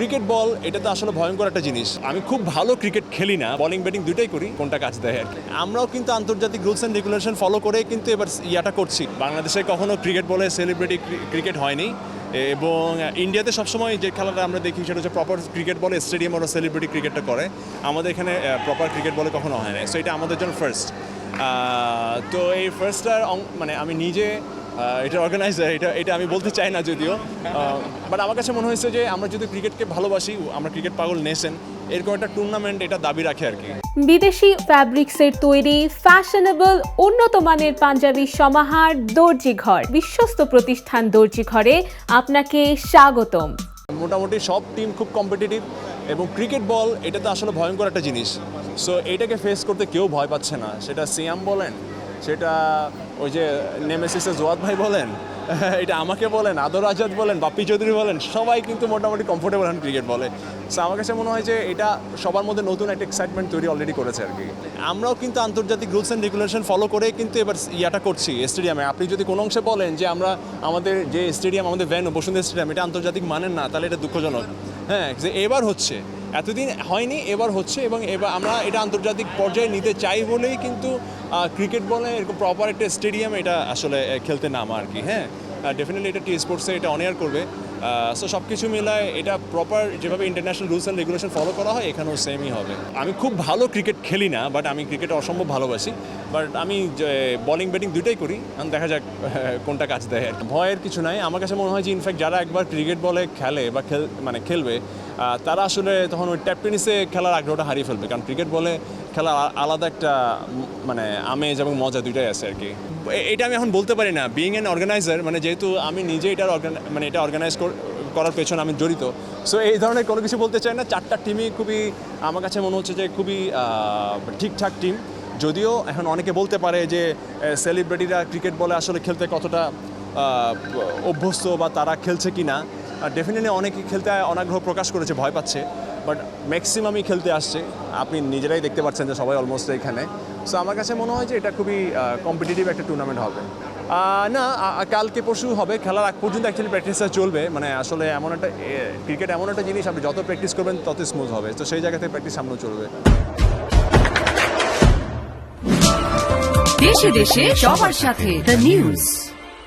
Cricket ball, এটা তো আসলে ভয়ঙ্কর একটা জিনিস। আমি খুব ভালো ক্রিকেট খেলি না, বলিং ব্যাটিং দুটাই করি, কোনটা কাজ দেয় আর আমরাও কিন্তু আন্তর্জাতিক রুলস অ্যান্ড রেগুলেশন ফলো করে কিন্তু এবার ইয়াটা করছি। বাংলাদেশে কখনো ক্রিকেট বলে সেলিব্রিটি ক্রিকেট হয়নি, এবং ইন্ডিয়াতে সবসময় যে খেলাটা আমরা দেখি সেটা হচ্ছে প্রপার ক্রিকেট বলে স্টেডিয়াম ওরা সেলিব্রিটি ক্রিকেটটা করে। আমাদের এখানে প্রপার ক্রিকেট বলে কখনো হয় না সো এটা আমাদের জন্য ফার্স্ট তো এই ফার্স্টটার মানে আমি নিজে এটা অর্গানাইজার এটা এটা আমি বলতে চাই না যদিও। বাট আমার কাছে মনে হয়েছে যে আমরা যদি ক্রিকেটকে ভালোবাসি আমরা ক্রিকেট পাগল নেছেন এরকম একটা টুর্নামেন্ট এটা দাবি রাখে আর কি। বিদেশি ফ্যাব্রিক্সের তৈরি ফ্যাশনেবল উন্নত মানের পাঞ্জাবি সমাহার দর্জি ঘর বিশ্বস্ত প্রতিষ্ঠান দর্জি ঘরে আপনাকে স্বাগতম। মোটামুটি সব টিম খুব কম্পিটিটিভ এবং ক্রিকেট বল এটা তো আসলে ভয়ঙ্কর একটা জিনিস। সো এটাকে ফেস করতে কেউ ভয় পাচ্ছে না। সেটা সিয়াম বলেন সেটা ওই যে নেমেসিসে জোয়াদ ভাই বলেন, এটা আমাকে বলেন, আদর আজাদ বলেন, বাপ্পি চৌধুরী বলেন, সবাই কিন্তু মোটামুটি কমফোর্টেবল হন ক্রিকেট বলে। সো আমার কাছে মনে হয় যে এটা সবার মধ্যে নতুন একটা এক্সাইটমেন্ট তৈরি অলরেডি করেছে আর কি। আমরাও কিন্তু আন্তর্জাতিক রুলস অ্যান্ড রেগুলেশন ফলো করে কিন্তু এবার ইয়াটা করছি স্টেডিয়ামে আপনি যদি কোনো অংশে বলেন যে আমরা আমাদের যে স্টেডিয়াম আমাদের ভ্যান বসুন্ধরা স্টেডিয়াম এটা আন্তর্জাতিক মানেন না, তাহলে এটা দুঃখজনক। হ্যাঁ যে এবার হচ্ছে। এতদিন হয়নি, এবার হচ্ছে এবং এবার আমরা এটা আন্তর্জাতিক পর্যায়ে নিতে চাই বলেই কিন্তু ক্রিকেট বলে এরকম প্রপার একটা স্টেডিয়াম এটা আসলে খেলতে নামা আর কি হ্যাঁ? ডেফিনেটলি এটা টি স্পোর্টসে এটা অনেয়ার করবে। সো সব কিছু মিলায় এটা প্রপার যেভাবে international rules and regulation follow করা হয়, এখানেও সেমই হবে। আমি খুব ভালো ক্রিকেট খেলি না বাট আমি ক্রিকেট অসম্ভব ভালোবাসি। বাট আমি বলিং ব্যাটিং দুটাই করি, এখন দেখা যাক, কোনটা কাজ দেয় আর ভয়ের কিছু নাই, আমার কাছে মনে হয় যে ইনফ্যাক্ট যারা একবার ক্রিকেট বলে খেলে বা খেল মানে খেলবে তারা আসলে তখন ওই ট্যাপ টেনিসে খেলার আগ্রহটা হারিয়ে ফেলবে। কারণ ক্রিকেট বলে খেলা আলাদা একটা মানে আমেজ এবং মজা দুইটাই আছে আর কি। এটা আমি এখন বলতে পারি না। বিইং অ্যান অর্গানাইজার মানে যেহেতু আমি নিজে এটার মানে এটা অর্গানাইজ করার পেছনে আমি জড়িত সো এই ধরনের কোনো কিছু বলতে চাই না। চারটা টিমই খুবই, আমার কাছে মনে হচ্ছে যে খুবই ঠিকঠাক টিম যদিও এখন অনেকে বলতে পারে যে সেলিব্রিটিরা ক্রিকেট বলে আসলে খেলতে কতটা অভ্যস্ত বা তারা খেলছে কি না ডেফিনেটলি অনেকে খেলতে অনাগ্রহ প্রকাশ করেছে, ভয় পাচ্ছে বাট ম্যাক্সিমামই খেলতে আসছে। আপনি নিজেরাই দেখতে পাচ্ছেন যে সবাই অলমোস্ট এখানে। সো আমার কাছে মনে হয় যে এটা খুবই কম্পিটিটিভ একটা টুর্নামেন্ট হবে। না কালকে পরশু হবে, খেলার আগ পর্যন্ত অ্যাকচুয়ালি প্র্যাকটিসটা চলবে। মানে আসলে এমন একটা ক্রিকেট এমন একটা জিনিস, আপনি যত প্র্যাকটিস করবেন, তত স্মুথ হবে। তো সেই জায়গা থেকে প্র্যাকটিস সামনেও চলবে। দেশে দেশে সবার সাথে দ্য নিউজ